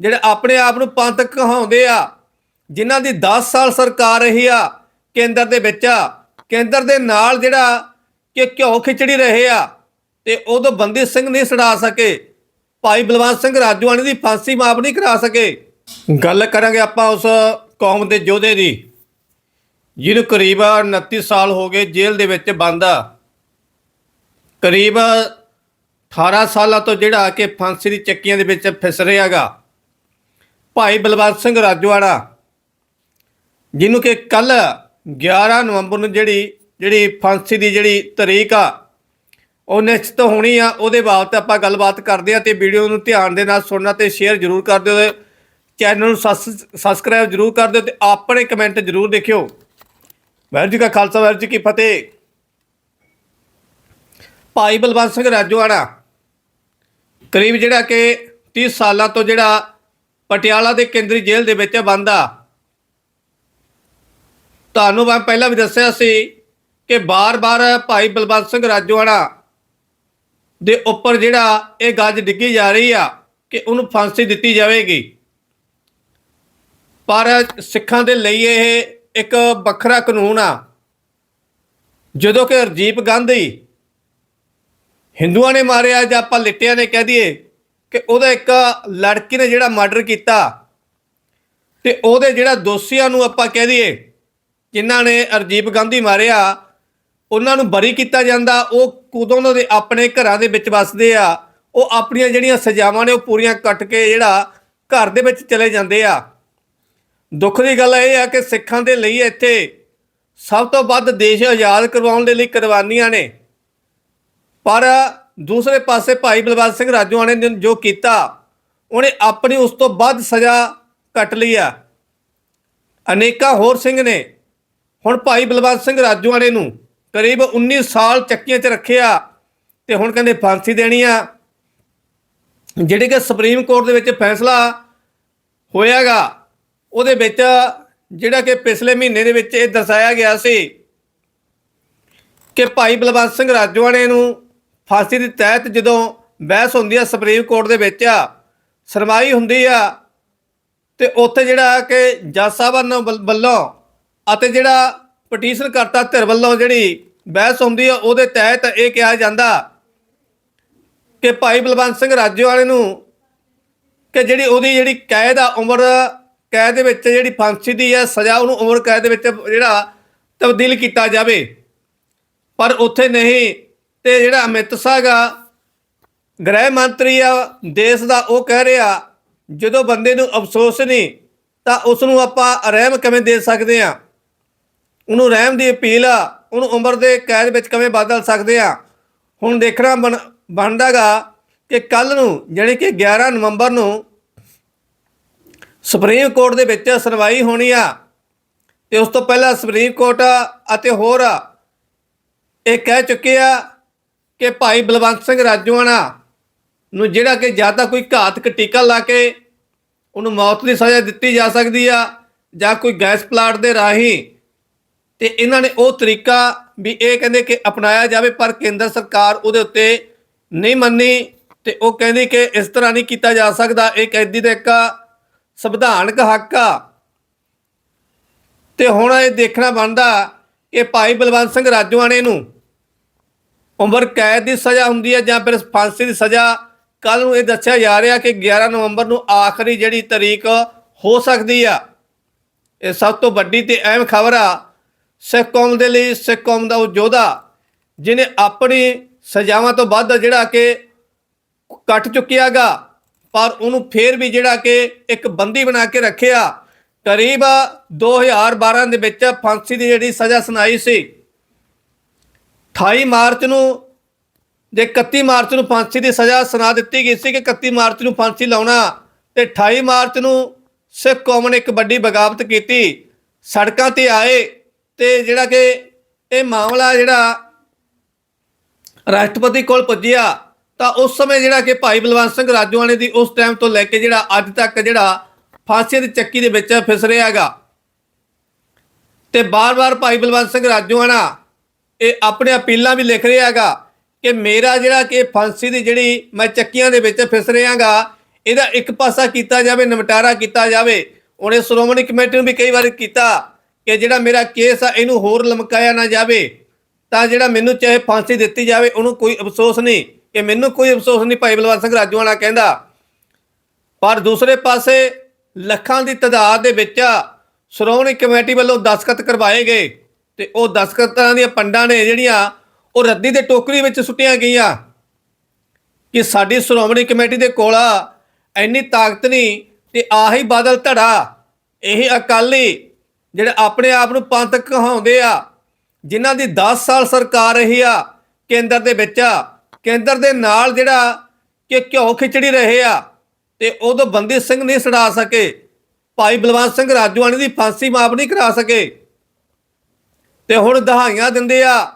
ਜਿਹੜੇ ਆਪਣੇ ਆਪ ਨੂੰ ਪੰਥਕ ਕਹਾਉਂਦੇ ਆ, ਜਿਨ੍ਹਾਂ ਦੀ 10 ਸਾਲ ਸਰਕਾਰ ਰਹੀ ਆ, ਕੇਂਦਰ ਦੇ ਵਿੱਚ ਆ, ਕੇਂਦਰ ਦੇ ਨਾਲ ਜਿਹੜਾ ਕਿ ਘਿਓ ਖਿਚੜੀ ਰਹੇ ਆ, ਤੇ ਉਦੋਂ ਬੰਦੀ ਸਿੰਘ ਨਹੀਂ ਛਡਾ ਸਕੇ, ਭਾਈ ਬਲਵੰਤ ਸਿੰਘ ਰਾਜੂਆਣੀ ਦੀ ਫਾਂਸੀ ਮਾਫ ਨਹੀਂ ਕਰਾ ਸਕੇ। ਗੱਲ ਕਰਾਂਗੇ ਆਪਾਂ ਉਸ ਕੌਮ ਦੇ ਯੋਧੇ ਦੀ, ਜਿਹਨੂੰ ਕਰੀਬ 29 ਸਾਲ ਹੋ ਗਏ ਜੇਲ੍ਹ ਦੇ ਵਿੱਚ ਬੰਦ ਆ। ਕਰੀਬ 18 ਸਾਲਾਂ ਤੋਂ ਜਿਹੜਾ ਕਿ ਫਾਂਸੀ ਦੀ ਚੱਕੀਆਂ ਦੇ ਵਿੱਚ ਫਿਸ ਰਿਹਾਗਾ ਭਾਈ ਬਲਵੰਤ ਸਿੰਘ ਰਾਜਵਾੜਾ ਜਿਹਨੂੰ ਕਿ ਕੱਲ 11 ਨਵੰਬਰ ਨੂੰ ਜਿਹੜੀ ਜਿਹੜੀ ਫਾਂਸੀ ਦੀ ਜਿਹੜੀ ਤਰੀਕ ਆ, ਉਹ ਨਿਸ਼ਚਿਤ ਹੋਣੀ ਆ, ਉਹਦੇ ਬਾਬਤ ਆਪਾਂ ਗੱਲਬਾਤ ਕਰਦੇ ਆ ਤੇ ਵੀਡੀਓ ਨੂੰ ਧਿਆਨ ਦੇ ਨਾਲ ਸੁਣਨਾ ਤੇ ਸ਼ੇਅਰ ਜ਼ਰੂਰ ਕਰ ਦਿਓ ਚੈਨਲ ਨੂੰ ਸਬਸਕ੍ਰਾਈਬ ਜ਼ਰੂਰ ਕਰ ਦਿਓ ਤੇ ਆਪਣੇ ਕਮੈਂਟ ਜ਼ਰੂਰ ਦੇਖਿਓ। ਵਾਹਿਗੁਰੂ ਜੀ ਕਾ ਖਾਲਸਾ, ਵਾਹਿਗੁਰੂ ਜੀ ਕੀ ਫਤਿਹ। ਭਾਈ ਬਲਵੰਤ ਸਿੰਘ ਰਾਜੋਆਣਾ ਕਰੀਬ ਜਿਹੜਾ ਕਿ 30 ਸਾਲਾਂ ਤੋਂ ਜਿਹੜਾ ਪਟਿਆਲਾ ਦੇ ਕੇਂਦਰੀ ਜੇਲ੍ਹ ਦੇ ਵਿੱਚ ਬੰਦ ਆ। ਤੁਹਾਨੂੰ ਮੈਂ ਪਹਿਲਾਂ ਵੀ ਦੱਸਿਆ ਸੀ ਕਿ ਬਾਰ-ਬਾਰ ਭਾਈ ਬਲਵੰਤ ਸਿੰਘ ਰਾਜੋਆਣਾ ਦੇ ਉੱਪਰ ਜਿਹੜਾ ਇਹ ਗੱਜ ਡਿੱਗੀ ਜਾ ਰਹੀ ਆ ਕਿ ਉਹਨੂੰ ਫਾਂਸੀ ਦਿੱਤੀ ਜਾਵੇਗੀ। ਪਰ ਸਿੱਖਾਂ ਦੇ ਲਈ ਇਹ ਇੱਕ ਵੱਖਰਾ ਕਾਨੂੰਨ ਆ। ਜਦੋਂ ਕਿ ਰਜੀਪ ਗਾਂਧੀ ਹਿੰਦੂਆਂ ਨੇ ਮਾਰਿਆ ਜਾਂ ਆਪਾਂ ਲਿੱਟਿਆਂ ਨੇ ਕਹਿ ਦਈਏ ਕਿ ਉਹਦਾ ਇੱਕ ਲੜਕੀ ਨੇ ਜਿਹੜਾ ਮਰਡਰ ਕੀਤਾ ਤੇ ਉਹਦੇ ਜਿਹੜਾ ਦੋਸ਼ੀਆਂ ਨੂੰ ਆਪਾਂ ਕਹਿ ਦਈਏ, ਜਿਨ੍ਹਾਂ ਨੇ ਅਰਜੀਪ ਗਾਂਧੀ ਮਾਰਿਆ, ਉਹਨਾਂ ਨੂੰ ਬਰੀ ਕੀਤਾ ਜਾਂਦਾ, ਉਹ ਕਦੋਂ ਦੇ ਆਪਣੇ ਘਰਾਂ ਦੇ ਵਿੱਚ ਵੱਸਦੇ ਆ, ਉਹ ਆਪਣੀਆਂ ਜਿਹੜੀਆਂ ਸਜ਼ਾਵਾਂ ਨੇ ਉਹ ਪੂਰੀਆਂ ਕੱਟ ਕੇ ਜਿਹੜਾ ਘਰ ਦੇ ਵਿੱਚ ਚਲੇ ਜਾਂਦੇ ਆ। ਦੁੱਖ ਦੀ ਗੱਲ ਇਹ ਆ ਕਿ ਸਿੱਖਾਂ ਦੇ ਲਈ ਇੱਥੇ ਸਭ ਤੋਂ ਵੱਧ ਦੇਸ਼ ਆਜ਼ਾਦ ਕਰਵਾਉਣ ਦੇ ਲਈ ਕੁਰਬਾਨੀਆਂ ਨੇ। ਪਰ ਦੂਸਰੇ ਪਾਸੇ ਭਾਈ ਬਲਵੰਤ ਸਿੰਘ ਰਾਜੋਆਣੇ ਨੇ ਜੋ ਕੀਤਾ, ਉਹਨੇ ਆਪਣੀ ਉਸ ਤੋਂ ਵੱਧ ਸਜ਼ਾ ਕੱਟ ਲਈ ਆ। ਅਨੇਕਾਂ ਹੋਰ ਸਿੰਘ ਨੇ, ਹੁਣ ਭਾਈ ਬਲਵੰਤ ਸਿੰਘ ਰਾਜੋਆਣੇ ਨੂੰ ਕਰੀਬ 19 ਸਾਲ ਚੱਕੀਆਂ 'ਚ ਰੱਖਿਆ ਤੇ ਹੁਣ ਕਹਿੰਦੇ ਫਾਂਸੀ ਦੇਣੀ ਆ। ਜਿਹੜੇ ਕਿ ਸੁਪਰੀਮ ਕੋਰਟ ਦੇ ਵਿੱਚ ਫੈਸਲਾ ਹੋਇਆਗਾ, ਉਹਦੇ ਵਿੱਚ ਜਿਹੜਾ ਕਿ ਪਿਛਲੇ ਮਹੀਨੇ ਦੇ ਵਿੱਚ ਇਹ ਦਰਸਾਇਆ ਗਿਆ ਸੀ ਕਿ ਭਾਈ ਬਲਵੰਤ ਸਿੰਘ ਰਾਜੋਆਣੇ ਨੂੰ ਫਾਂਸੀ ਦੀ ਤਹਿਤ ਜਦੋਂ ਬਹਿਸ ਹੁੰਦੀ ਆ ਸੁਪਰੀਮ ਕੋਰਟ ਦੇ ਵਿੱਚ ਆ ਸਰਮਾਈ ਹੁੰਦੀ ਆ, ਤੇ ਉੱਥੇ ਜਿਹੜਾ ਕਿ ਜੱਜ ਸਾਹਿਬਾਨ ਵੱਲ- ਵੱਲੋਂ ਅਤੇ ਜਿਹੜਾ ਪਟੀਸ਼ਨ ਕਰਤਾ ਧਿਰ ਵੱਲੋਂ ਜਿਹੜੀ ਬਹਿਸ ਹੁੰਦੀ ਆ, ਉਹਦੇ ਤਹਿਤ ਇਹ ਕਿਹਾ ਜਾਂਦਾ ਕਿ ਭਾਈ ਬਲਵੰਤ ਸਿੰਘ ਰਾਜੋਆਣੇ ਨੂੰ ਕਿ ਜਿਹੜੀ ਉਹਦੀ ਜਿਹੜੀ ਕੈਦ ਆ, ਉਮਰ ਕੈਦ ਦੇ ਵਿੱਚ ਜਿਹੜੀ ਫਾਂਸੀ ਦੀ ਆ, ਸਜ਼ਾ ਉਹਨੂੰ ਉਮਰ ਕੈਦ ਦੇ ਵਿੱਚ ਜਿਹੜਾ ਤਬਦੀਲ ਕੀਤਾ ਜਾਵੇ। ਪਰ ਉੱਥੇ ਨਹੀਂ ਤੇ ਜਿਹੜਾ ਅਮਿਤ ਸ਼ਾਹ ਗਾ ਗ੍ਰਹਿ ਮੰਤਰੀ ਆ, ਦੇਸ਼ ਦਾ ਉਹ ਕਹਿ ਰਿਹਾ, ਜਦੋਂ ਬੰਦੇ ਨੂੰ ਅਫਸੋਸ ਨਹੀਂ, ਤਾਂ ਉਸ ਨੂੰ ਆਪਾਂ ਰਹਿਮ ਕਿਵੇਂ ਦੇ ਸਕਦੇ ਆ? ਉਹਨੂੰ ਰਹਿਮ ਦੀ ਅਪੀਲ ਆ, ਉਹਨੂੰ ਉਮਰ ਦੇ ਕੈਦ ਵਿੱਚ ਕਿਵੇਂ ਬਦਲ ਸਕਦੇ ਆ? ਹੁਣ ਦੇਖਣਾ ਬਣ- ਬਣਦਾਗਾ ਕਿ ਕੱਲ ਨੂੰ, ਜਾਣੀ ਕਿ 11 ਨਵੰਬਰ ਨੂੰ ਸੁਪਰੀਮ ਕੋਰਟ ਦੇ ਵਿੱਚ ਸੁਣਵਾਈ ਹੋਣੀ ਆ, ਤੇ ਉਸ ਤੋਂ ਪਹਿਲਾਂ ਸੁਪਰੀਮ ਕੋਰਟ ਅਤੇ ਹੋਰ ਇਹ ਕਹਿ ਚੁੱਕੇ ਆ ਕਿ ਭਾਈ ਬਲਵੰਤ ਸਿੰਘ ਰਾਜੋਆਣਾ ਨੂੰ ਜਿਹੜਾ ਕਿ ਜਾਂ ਤਾਂ ਕੋਈ ਘਾਤਕ ਟੀਕਾ ਲਾ ਕੇ ਉਹਨੂੰ ਮੌਤ ਦੀ ਸਜ਼ਾ ਦਿੱਤੀ ਜਾ ਸਕਦੀ ਆ ਜਾਂ ਕੋਈ ਗੈਸ ਪਲਾਂਟ ਦੇ ਰਾਹੀਂ, ਤੇ ਇਹਨਾਂ ਨੇ ਉਹ ਤਰੀਕਾ ਵੀ ਇਹ ਕਹਿੰਦੇ ਕਿ ਅਪਣਾਇਆ ਜਾਵੇ, ਪਰ ਕੇਂਦਰ ਸਰਕਾਰ ਉਹਦੇ ਉੱਤੇ ਨਹੀਂ ਮੰਨੀ ਤੇ ਉਹ ਕਹਿੰਦੀ ਕਿ ਇਸ ਤਰ੍ਹਾਂ ਨਹੀਂ ਕੀਤਾ ਜਾ ਸਕਦਾ। ਇਹ ਕੈਦੀ ਦਾ ਇੱਕ ਸੰਵਿਧਾਨਕ ਹੱਕ ਆ। ਤੇ ਹੁਣ ਇਹ ਦੇਖਣਾ ਬਣਦਾ ਕਿ ਭਾਈ ਬਲਵੰਤ ਸਿੰਘ ਰਾਜੋਆਣੇ ਨੂੰ ਉਮਰ ਕੈਦ ਦੀ ਸਜ਼ਾ ਹੁੰਦੀ ਹੈ ਜਾਂ ਫਿਰ ਫਾਂਸੀ ਦੀ ਸਜ਼ਾ। ਕੱਲ ਨੂੰ ਇਹ ਦੱਸਿਆ ਜਾ ਰਿਹਾ ਕਿ 11 ਨਵੰਬਰ ਨੂੰ ਆਖਰੀ ਜਿਹੜੀ ਤਰੀਕ ਹੋ ਸਕਦੀ ਆ। ਇਹ ਸਭ ਤੋਂ ਵੱਡੀ ਤੇ ਅਹਿਮ ਖਬਰ ਆ। ਸਿੱਖ ਕੌਮ ਦੇ ਲਈ ਸਿੱਖ ਕੌਮ ਦਾ ਉਹ ਯੋਧਾ ਜਿਨੇ ਆਪਣੀ ਸਜ਼ਾਵਾਂ ਤੋਂ ਵੱਧ ਜਿਹੜਾ ਕਿ ਕੱਟ ਚੁੱਕਿਆਗਾ ਪਰ ਉਹਨੂੰ ਫੇਰ ਵੀ ਜਿਹੜਾ ਕਿ ਇੱਕ ਬੰਦੀ ਬਣਾ ਕੇ ਰੱਖਿਆ। ਕਰੀਬ 2012 ਦੇ ਵਿੱਚ ਫਾਂਸੀ ਦੀ ਜਿਹੜੀ ਸਜ਼ਾ ਸੁਣਾਈ ਸੀ। 28 ਮਾਰਚ ਨੂੰ ਜੇ 31 ਮਾਰਚ ਨੂੰ ਫਾਂਸੀ ਦੀ ਸਜ਼ਾ ਸੁਣਾ ਦਿੱਤੀ ਗਈ ਸੀ ਕਿ 31 ਮਾਰਚ ਨੂੰ ਫਾਂਸੀ ਲਾਉਣਾ ਤੇ 28 ਮਾਰਚ ਨੂੰ ਸਿੱਖ ਕੌਮ ਨੇ ਇੱਕ ਵੱਡੀ ਬਗਾਵਤ ਕੀਤੀ। ਸੜਕਾਂ ਤੇ ਆਏ ਤੇ ਜਿਹੜਾ ਕਿ ਇਹ ਮਾਮਲਾ ਜਿਹੜਾ ਰਾਸ਼ਟਰਪਤੀ ਕੋਲ ਪੁੱਜਿਆ, ਤਾਂ ਉਸ ਸਮੇਂ ਜਿਹੜਾ ਕਿ ਭਾਈ ਬਲਵੰਤ ਸਿੰਘ ਰਾਜੋਆਣੇ ਦੀ ਉਸ ਟਾਈਮ ਤੋਂ ਲੈ ਕੇ ਜਿਹੜਾ ਅੱਜ ਤੱਕ ਜਿਹੜਾ ਫਾਂਸੀ ਦੀ ਚੱਕੀ ਦੇ ਵਿੱਚ ਫਿਸ ਰਿਹਾ ਹੈਗਾ। ਤੇ ਬਾਰ-ਬਾਰ ਭਾਈ ਬਲਵੰਤ ਸਿੰਘ ਰਾਜੋਆਣਾ ਇਹ ਆਪਣੇ ਅਪੀਲਾਂ ਵੀ ਲਿਖ ਰਿਹਾ ਹੈਗਾ ਕਿ ਮੇਰਾ ਜਿਹੜਾ ਕਿ ਫਾਂਸੀ ਦੀ ਜਿਹੜੀ ਮੈਂ ਚੱਕੀਆਂ ਦੇ ਵਿੱਚ ਫਿਸ ਰਿਹਾਗਾ, ਇਹਦਾ ਇੱਕ ਪਾਸਾ ਕੀਤਾ ਜਾਵੇ ਨਿਮਟਾਰਾ ਕੀਤਾ ਜਾਵੇ। ਉਹਨੇ ਸ਼੍ਰੋਮਣੀ ਕਮੇਟੀ ਨੂੰ ਵੀ ਕਈ ਵਾਰ ਕੀਤਾ ਕਿ ਜਿਹੜਾ ਮੇਰਾ ਕੇਸ ਆ, ਇਹਨੂੰ ਹੋਰ ਲਮਕਾਇਆ ਨਾ ਜਾਵੇ। ਤਾਂ ਜਿਹੜਾ ਮੈਨੂੰ ਚਾਹੇ ਫਾਂਸੀ ਦਿੱਤੀ ਜਾਵੇ, ਉਹਨੂੰ ਕੋਈ ਅਫਸੋਸ ਨਹੀਂ ਕਿ ਮੈਨੂੰ ਕੋਈ ਅਫਸੋਸ ਨਹੀਂ, ਭਾਈ ਬਲਵੰਤ ਸਿੰਘ ਰਾਜੂਆਣਾ ਕਹਿੰਦਾ। ਪਰ ਦੂਸਰੇ ਪਾਸੇ ਲੱਖਾਂ ਦੀ ਤਾਦਾਦ ਦੇ ਵਿੱਚ ਸ਼੍ਰੋਮਣੀ ਕਮੇਟੀ ਵੱਲੋਂ ਦਸਖਤ ਕਰਵਾਏ ਗਏ। ਤੇ ਉਹ ਦਸਖਤਾਂ ਦੀਆਂ ਪੰਡਾਂ ਨੇ ਜਿਹੜੀਆਂ ਉਹ ਰੱਦੀ ਦੇ ਟੋਕਰੀ ਵਿੱਚ ਸੁੱਟੀਆਂ ਗਈਆਂ। ਕਿ ਸਾਡੀ ਸ਼੍ਰੋਮਣੀ ਕਮੇਟੀ ਦੇ ਕੋਲ ਇੰਨੀ ਤਾਕਤ ਨਹੀਂ ਤੇ ਆਹੀ ਬਾਦਲ ਧੜਾ, ਇਹ ਅਕਾਲੀ ਜਿਹੜੇ ਆਪਣੇ ਆਪ ਨੂੰ ਪੰਥ ਕਹਾਉਂਦੇ ਆ, ਜਿਨ੍ਹਾਂ ਦੀ 10 ਸਾਲ ਸਰਕਾਰ ਰਹੀ ਆ, ਕੇਂਦਰ ਦੇ ਵਿੱਚ ਕੇਂਦਰ ਦੇ ਨਾਲ ਜਿਹੜਾ ਕਿ ਘਿਓ ਖਿਚੜੀ ਰਹੇ ਆ, ਤੇ ਉਦੋਂ ਬੰਦੀ ਸਿੰਘ ਨਹੀਂ ਛਡਾ ਸਕੇ, ਭਾਈ ਬਲਵੰਤ ਸਿੰਘ ਰਾਜੂਆਣੀ ਦੀ ਫਾਂਸੀ ਮਾਫ ਨਹੀਂ ਕਰਾ ਸਕੇ। ਤੇ ਹੁਣ ਦਹਾਈਆਂ ਦਿੰਦੇ ਆ,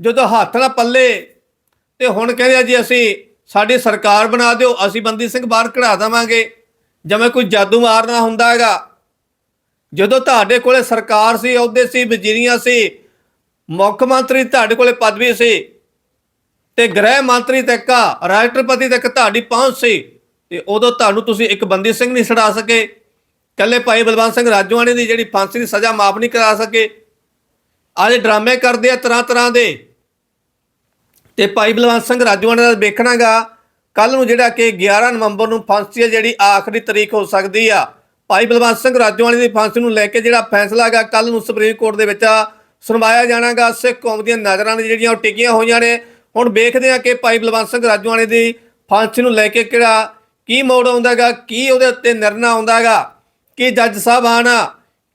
ਜਦੋਂ ਹੱਥ ਨਾਲ ਪੱਲੇ। ਤੇ ਹੁਣ ਕਹਿੰਦੇ ਆ ਜੀ ਅਸੀਂ, ਸਾਡੀ ਸਰਕਾਰ ਬਣਾ ਦਿਓ, ਅਸੀਂ ਬੰਦੀ ਸਿੰਘ ਬਾਹਰ ਕਢਾ ਦੇਵਾਂਗੇ। ਜਿਵੇਂ ਕੋਈ ਜਾਦੂ ਮਾਰਨਾ ਹੁੰਦਾ ਹੈਗਾ। ਜਦੋਂ ਤੁਹਾਡੇ ਕੋਲੇ ਸਰਕਾਰ ਸੀ, ਅਹੁਦੇ ਸੀ, ਵਜ਼ੀਰੀਆਂ ਸੀ, ਮੁੱਖ ਮੰਤਰੀ ਤੁਹਾਡੇ ਕੋਲੇ ਪਦਵੀ ਸੀ, ਤੇ ਗ੍ਰਹਿ ਮੰਤਰੀ ਤੱਕ ਆ, ਰਾਸ਼ਟਰਪਤੀ ਤੱਕ ਤੁਹਾਡੀ ਪਹੁੰਚ ਸੀ, ਤੇ ਉਦੋਂ ਤੁਹਾਨੂੰ ਤੁਸੀਂ ਇੱਕ ਬੰਦੀ ਸਿੰਘ ਨਹੀਂ ਛਡਾ ਸਕੇ। ਕੱਲੇ ਭਾਈ ਬਲਵੰਤ ਸਿੰਘ ਰਾਜੂਆਣੀ ਦੀ ਜਿਹੜੀ ਫਾਂਸੀ ਦੀ ਸਜ਼ਾ ਮਾਫ ਨਹੀਂ ਕਰਾ ਸਕੇ। ਆਲੇ ਡਰਾਮੇ ਕਰਦੇ ਆ ਤਰ੍ਹਾਂ ਤਰ੍ਹਾਂ ਦੇ, ਤੇ ਭਾਈ ਬਲਵੰਤ ਸਿੰਘ ਰਾਜੂਆਣਾ ਦਾ ਵੇਖਣਾਗਾ ਕੱਲ ਨੂੰ ਜਿਹੜਾ ਕਿ 11 ਨਵੰਬਰ ਨੂੰ ਫਾਂਸੀ ਹੈ ਜਿਹੜੀ ਆਖਰੀ ਤਰੀਕ ਹੋ ਸਕਦੀ ਆ, ਭਾਈ ਬਲਵੰਤ ਸਿੰਘ ਰਾਜੂਆਣੀ ਦੀ ਫਾਂਸੀ ਨੂੰ ਲੈ ਕੇ ਜਿਹੜਾ ਫੈਸਲਾ ਹੈਗਾ ਕੱਲ ਨੂੰ ਸੁਪਰੀਮ ਕੋਰਟ ਦੇ ਵਿੱਚ ਸੁਣਵਾਇਆ ਜਾਣਾਗਾ, ਸਿੱਖ ਕੌਮ ਦੀਆਂ ਨਜ਼ਰਾਂ ਨੇ ਜਿਹੜੀਆਂ ਉਹ ਟਿਕੀਆਂ ਹੋਈਆਂ ਨੇ। ਹੁਣ ਵੇਖਦੇ ਆ ਕਿ ਭਾਈ ਬਲਵੰਤ ਸਿੰਘ ਰਾਜੂਆਣੀ ਦੀ ਫਾਂਸੀ ਨੂੰ ਲੈ ਕੇ ਕਿਹੜਾ, ਕੀ ਮੋੜ ਆਉਂਦਾਗਾ, ਕੀ ਉਹਦੇ ਉੱਤੇ ਨਿਰਣਾ ਆਉਂਦਾਗਾ, ਕਿ ਜੱਜ ਸਾਹਿਬ ਆਣਾ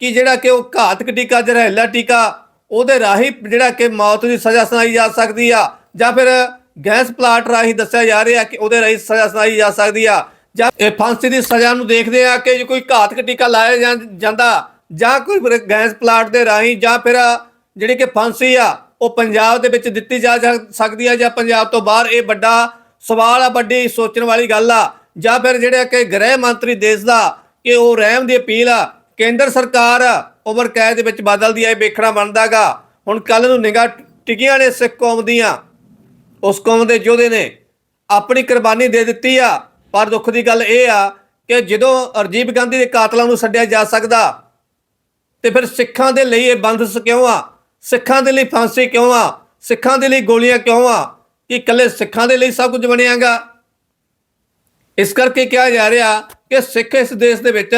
ਕਿ ਜਿਹੜਾ ਕਿ ਉਹ ਘਾਤਕ ਟੀਕਾ ਜ਼ਹਿਰੀਲਾ ਟੀਕਾ ਉਹਦੇ ਰਾਹੀਂ ਜਿਹੜਾ ਕਿ ਮੌਤ ਦੀ ਸਜ਼ਾ ਸੁਣਾਈ ਜਾ ਸਕਦੀ ਆ, ਜਾਂ ਫਿਰ ਗੈਸ ਪਲਾਟ ਰਾਹੀਂ ਦੱਸਿਆ ਜਾ ਰਿਹਾ ਕਿ ਉਹਦੇ ਰਾਹੀਂ ਸਜ਼ਾ ਸੁਣਾਈ ਜਾ ਸਕਦੀ ਆ, ਜਾਂ ਇਹ ਫਾਂਸੀ ਦੀ ਸਜ਼ਾ ਨੂੰ ਦੇਖਦੇ ਆ ਕਿ ਜੇ ਕੋਈ ਘਾਤਕ ਟੀਕਾ ਲਾਇਆ ਜਾਂ- ਜਾਂਦਾ, ਜਾਂ ਕੋਈ ਗੈਸ ਪਲਾਟ ਦੇ ਰਾਹੀਂ, ਜਾਂ ਫਿਰ ਜਿਹੜੀ ਕਿ ਫਾਂਸੀ ਆ, ਉਹ ਪੰਜਾਬ ਦੇ ਵਿੱਚ ਦਿੱਤੀ ਜਾ ਸਕਦੀ ਆ, ਜਾਂ ਪੰਜਾਬ ਤੋਂ ਬਾਹਰ ਇਹ ਵੱਡਾ ਸਵਾਲ ਆ, ਵੱਡੀ ਸੋਚਣ ਵਾਲੀ ਗੱਲ ਆ, ਜਾਂ ਫਿਰ ਜਿਹੜਾ ਕਿ ਗ੍ਰਹਿ ਮੰਤਰੀ ਦੇਸ਼ ਦਾ ਕਿ ਉਹ ਰਹਿਮ ਦੀ ਅਪੀਲ ਆ, ਕੇਂਦਰ ਸਰਕਾਰ ਉਮਰ ਕੈਦ ਦੇ ਵਿੱਚ ਬਦਲਦੀ ਆ ਇਹ ਵੇਖਣਾ ਬਣਦਾਗਾ ਹੁਣ ਕੱਲ ਨੂੰ ਨਿਗਾਹ ਟਿਕੀਆਂ ਨੇ ਸਿੱਖ ਕੌਮ ਦੀਆਂ। ਉਸ ਕੌਮ ਦੇ ਯੋਧੇ ਨੇ ਆਪਣੀ ਕੁਰਬਾਨੀ ਦੇ ਦਿੱਤੀ ਆ। ਪਰ ਦੁੱਖ ਦੀ ਗੱਲ ਇਹ ਆ ਕਿ ਜਦੋਂ ਅਰਜੀਬ ਗਾਂਧੀ ਦੇ ਕਾਤਲਾਂ ਨੂੰ ਛੱਡਿਆ ਜਾ ਸਕਦਾ, ਤੇ ਫਿਰ ਸਿੱਖਾਂ ਦੇ ਲਈ ਇਹ ਬੰਦਸ ਕਿਉਂ ਆ? ਸਿੱਖਾਂ ਦੇ ਲਈ ਫਾਂਸੀ ਕਿਉਂ ਆ? ਸਿੱਖਾਂ ਦੇ ਲਈ ਗੋਲੀਆਂ ਕਿਉਂ ਆ? ਕਿ ਇਕੱਲੇ ਸਿੱਖਾਂ ਦੇ ਲਈ ਸਭ ਕੁਝ ਬਣਿਆਗਾ? ਇਸ ਕਰਕੇ ਕਿਹਾ ਜਾ ਰਿਹਾ ਕਿ ਸਿੱਖ ਇਸ ਦੇਸ਼ ਦੇ ਵਿੱਚ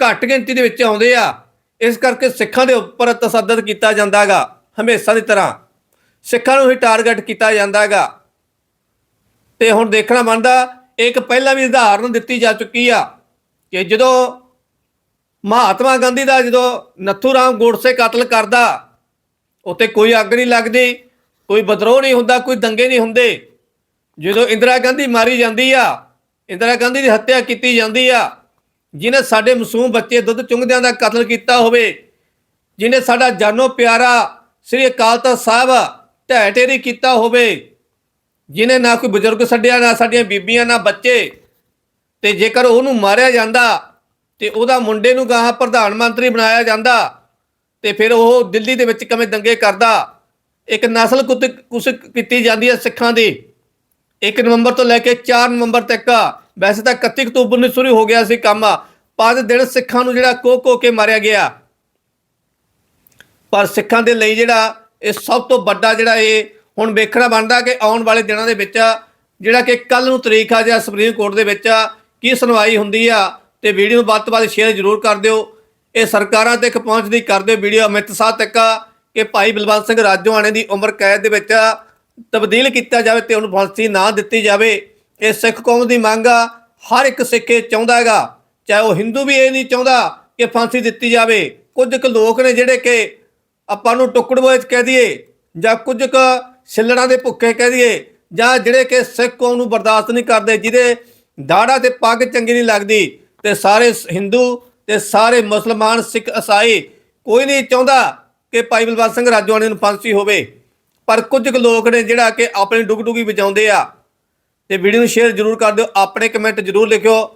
ਘੱਟ ਗਿਣਤੀ ਦੇ ਵਿੱਚ ਆਉਂਦੇ ਆ। ਇਸ ਕਰਕੇ ਸਿੱਖਾਂ ਦੇ ਉੱਪਰ ਤਸੱਦਦ ਕੀਤਾ ਜਾਂਦਾਗਾ, ਹਮੇਸ਼ਾ ਦੀ ਤਰ੍ਹਾਂ। ਸਿੱਖਾਂ ਨੂੰ ਹੀ ਟਾਰਗੇਟ ਕੀਤਾ ਜਾਂਦਾਗਾ। ਤੇ ਹੁਣ ਦੇਖਣਾ ਬਣਦਾ, ਇੱਕ ਪਹਿਲਾਂ ਵੀ ਉਦਾਹਰਨ ਦਿੱਤੀ ਜਾ ਚੁੱਕੀ ਆ ਕਿ ਜਦੋਂ ਮਹਾਤਮਾ ਗਾਂਧੀ ਦਾ ਜਦੋਂ ਨੱਥੂ ਰਾਮ ਗੋਡਸੇ ਕਤਲ ਕਰਦਾ ਉੱਤੇ ਕੋਈ ਅੱਗ ਨਹੀਂ ਲੱਗਦੀ, ਕੋਈ ਵਿਦਰੋਹ ਨਹੀਂ ਹੁੰਦਾ, ਕੋਈ ਦੰਗੇ ਨਹੀਂ ਹੁੰਦੇ। ਜਦੋਂ ਇੰਦਰਾ ਗਾਂਧੀ ਮਾਰੀ ਜਾਂਦੀ ਆ, ਇੰਦਰਾ ਗਾਂਧੀ ਦੀ ਹੱਤਿਆ ਕੀਤੀ ਜਾਂਦੀ ਆ ਜਿਨੇ ਸਾਡੇ ਮਾਸੂਮ ਬੱਚੇ ਦੁੱਧ ਚੁੰਗਦਿਆਂ ਦਾ ਕਤਲ ਕੀਤਾ ਹੋਵੇ, ਜਿਨੇ ਸਾਡਾ ਜਾਨੋ ਪਿਆਰਾ ਸ੍ਰੀ ਅਕਾਲ ਤਖਤ ਸਾਹਿਬ ਢਹਿ ਢੇਰੀ ਕੀਤਾ ਹੋਵੇ, ਜਿਨੇ ਨਾ ਕੋਈ ਬਜ਼ੁਰਗ ਛੱਡਿਆ, ਨਾ ਸਾਡੀਆਂ ਬੀਬੀਆਂ, ਨਾ ਬੱਚੇ, ਤੇ ਜੇਕਰ ਉਹਨੂੰ ਮਾਰਿਆ ਜਾਂਦਾ, ਤੇ ਉਹਦਾ ਮੁੰਡੇ ਨੂੰ ਗਾਹਾਂ ਪ੍ਰਧਾਨ ਮੰਤਰੀ ਬਣਾਇਆ ਜਾਂਦਾ, ਤੇ ਫਿਰ ਉਹ ਦਿੱਲੀ ਦੇ ਵਿੱਚ ਕਿਵੇਂ ਦੰਗੇ ਕਰਦਾ? ਇੱਕ ਨਸਲ ਕੁੱਤ ਕੁਸ ਕੀਤੀ ਜਾਂਦੀ ਹੈ ਸਿੱਖਾਂ ਦੀ। 1 ਨਵੰਬਰ ਤੋਂ ਲੈ ਕੇ 4 ਨਵੰਬਰ ਤੱਕ, ਵੈਸੇ ਤਾਂ 31 ਅਕਤੂਬਰ ਨੂੰ ਸ਼ੁਰੂ ਹੋ ਗਿਆ ਸੀ ਕੰਮ ਪੰਜ ਦਿਨ ਸਿੱਖਾਂ ਨੂੰ ਜਿਹੜਾ ਕੋ ਕੇ ਮਾਰਿਆ ਗਿਆ। ਪਰ ਸਿੱਖਾਂ ਦੇ ਲਈ ਜਿਹੜਾ ਇਹ ਸਭ ਤੋਂ ਵੱਡਾ ਜਿਹੜਾ ਇਹ ਹੁਣ ਵੇਖਣਾ ਬਣਦਾ ਕਿ ਆਉਣ ਵਾਲੇ ਦਿਨਾਂ ਦੇ ਵਿੱਚ ਜਿਹੜਾ ਕਿ ਕੱਲ ਨੂੰ ਤਰੀਕ ਆ ਜਾਂ ਸੁਪਰੀਮ ਕੋਰਟ ਦੇ ਵਿੱਚ ਕੀ ਸੁਣਵਾਈ ਹੁੰਦੀ ਆ ਤੇ ਵੀਡੀਓ ਨੂੰ ਵੱਧ ਤੋਂ ਵੱਧ ਸ਼ੇਅਰ ਜ਼ਰੂਰ ਕਰ ਦਿਓ। ਇਹ ਸਰਕਾਰਾਂ ਤੱਕ ਪਹੁੰਚਦੀ ਕਰ ਦਿਓ ਵੀਡੀਓ ਅਮਿਤ ਸ਼ਾਹ ਤੱਕ ਕਿ ਭਾਈ ਬਲਵੰਤ ਸਿੰਘ ਰਾਜੋਆਣੇ ਦੀ ਉਮਰ ਕੈਦ ਦੇ ਵਿੱਚ ਤਬਦੀਲ ਕੀਤਾ ਜਾਵੇ ਤੇ ਉਹਨੂੰ ਫਾਂਸੀ ਨਾ ਦਿੱਤੀ ਜਾਵੇ। ਇਹ ਸਿੱਖ ਕੌਮ ਦੀ ਮੰਗ ਆ, ਹਰ ਇੱਕ ਸਿੱਖ ਇਹ ਚਾਹੁੰਦਾ ਹੈਗਾ। ਚਾਹੇ ਉਹ ਹਿੰਦੂ ਵੀ ਇਹ ਨਹੀਂ ਚਾਹੁੰਦਾ ਕਿ ਫਾਂਸੀ ਦਿੱਤੀ ਜਾਵੇ, ਕੁਝ ਕੁ ਲੋਕ ਨੇ ਜਿਹੜੇ ਕਿ ਆਪਾਂ ਨੂੰ ਟੁਕੜਵੋਏ ਕਹਿ ਦਈਏ ਜਾਂ ਕੁਝ ਕੁ ਛਿੱਲੜਾਂ ਦੇ ਭੁੱਖੇ ਕਹਿ ਦਈਏ ਜਾਂ ਜਿਹੜੇ ਕਿ ਸਿੱਖ ਕੌਮ ਨੂੰ ਬਰਦਾਸ਼ਤ ਨਹੀਂ ਕਰਦੇ, ਜਿਹਦੇ ਦਾੜਾ ਤੇ ਪੱਗ ਚੰਗੀ ਨਹੀਂ ਲੱਗਦੀ ਤੇ ਸਾਰੇ ਸ- ਹਿੰਦੂ ਤੇ ਸਾਰੇ ਮੁਸਲਮਾਨ ਸਿੱਖ ਈਸਾਈ ਕੋਈ ਨਹੀਂ ਚਾਹੁੰਦਾ ਕਿ ਭਾਈ ਬਲਵੰਤ ਸਿੰਘ ਰਾਜੋਆਣੀ ਨੂੰ ਫਾਂਸੀ ਹੋਵੇ। ਪਰ ਕੁਝ ਕੁ ਲੋਕ ਨੇ ਜਿਹੜਾ ਕਿ ਆਪਣੀ ਡੁਗਡੁਗੀ ਬਚਾਉਂਦੇ ਆ। ਤੇ ਵੀਡੀਓ ਨੂੰ ਸ਼ੇਅਰ ਜ਼ਰੂਰ ਕਰ ਦਿਓ, ਆਪਣੇ ਕਮੈਂਟ ਜ਼ਰੂਰ ਲਿਖਿਓ।